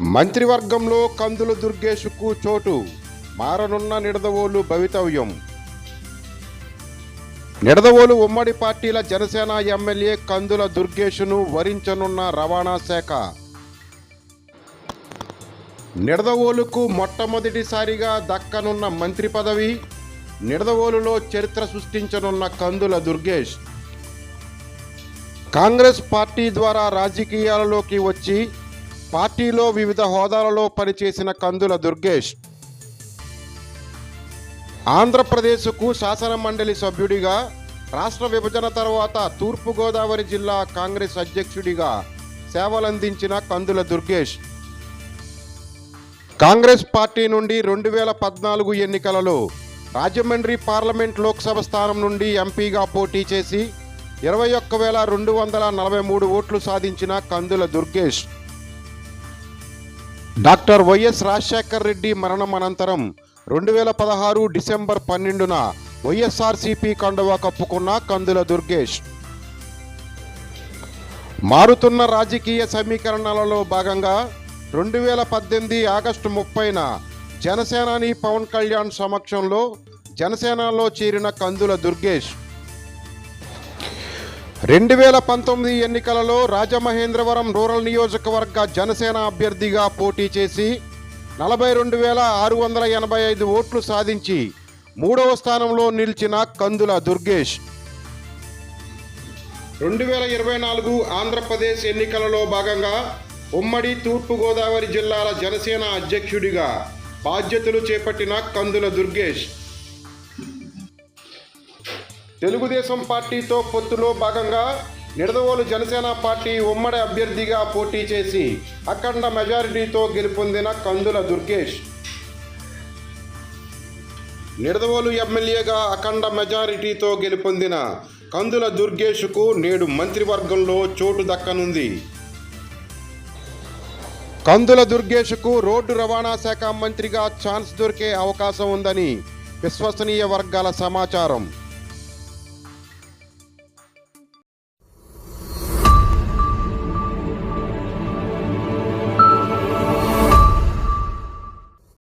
మంత్రివర్గంలో కందుల దుర్గేష్కు చోటు. మారనున్న నిడదవోలు భవితవ్యం. నిడదవోలు ఉమ్మడి పార్టీల జనసేన ఎమ్మెల్యే కందుల దుర్గేష్ను వరించనున్న రవాణా శాఖ. నిడదవోలుకు మొట్టమొదటిసారిగా దక్కనున్న మంత్రి పదవి నిడదవోలులో చరిత్ర సృష్టించనున్న కందుల దుర్గేష్ కాంగ్రెస్ పార్టీ ద్వారా రాజకీయాలలోకి వచ్చి పార్టీలో వివిధ హోదాలలో పనిచేసిన కందుల దుర్గేష్. ఆంధ్రప్రదేశ్కు శాసనమండలి సభ్యుడిగా రాష్ట్ర విభజన తర్వాత తూర్పుగోదావరి జిల్లా కాంగ్రెస్ అధ్యక్షుడిగా సేవలందించిన కందుల దుర్గేష్. కాంగ్రెస్ పార్టీ నుండి రెండు వేల పద్నాలుగు ఎన్నికలలో రాజమండ్రి పార్లమెంట్ లోక్సభ స్థానం నుండి ఎంపీగా పోటీ చేసి ఇరవై ఒక్క వేల రెండు వందల నలభై మూడు ఓట్లు సాధించిన కందుల దుర్గేష్. డాక్టర్ వైఎస్ రాజశేఖర్ రెడ్డి మరణం అనంతరం రెండు వేల పదహారు డిసెంబర్ పన్నెండున వైఎస్ఆర్సీపీ కండువా కప్పుకున్న కందుల దుర్గేష్. మారుతున్న రాజకీయ సమీకరణలలో భాగంగా రెండు వేల పద్దెనిమిది ఆగస్టు ముప్పైన జనసేనాని పవన్ కళ్యాణ్ సమక్షంలో జనసేనలో చేరిన కందుల దుర్గేష్. రెండు వేల పంతొమ్మిది ఎన్నికలలో రాజమహేంద్రవరం రూరల్ నియోజకవర్గ జనసేన అభ్యర్థిగా పోటీ చేసి నలభై రెండు వేల ఆరు వందల ఎనభై ఐదు ఓట్లు సాధించి మూడవ స్థానంలో నిలిచిన కందుల దుర్గేష్. రెండు వేల ఇరవై నాలుగు ఆంధ్రప్రదేశ్ ఎన్నికలలో భాగంగా ఉమ్మడి తూర్పుగోదావరి జిల్లాల జనసేన అధ్యక్షుడిగా బాధ్యతలు చేపట్టిన కందుల దుర్గేష్. తెలుగుదేశం పార్టీతో పొత్తులో భాగంగా నిడదవోలు జనసేన పార్టీ ఉమ్మడి అభ్యర్థిగా పోటీ చేసి అఖండ మెజారిటీతో గెలుపొందిన కందుల దుర్గేష్. నిడదవోలు ఎమ్మెల్యేగా అఖండ మెజారిటీతో గెలుపొందిన కందుల దుర్గేష్కు నేడు మంత్రివర్గంలో చోటు దక్కనుంది. కందుల దుర్గేష్కు రోడ్డు రవాణా శాఖ మంత్రిగా ఛాన్స్ దొరికే అవకాశం ఉందని విశ్వసనీయ వర్గాల సమాచారం.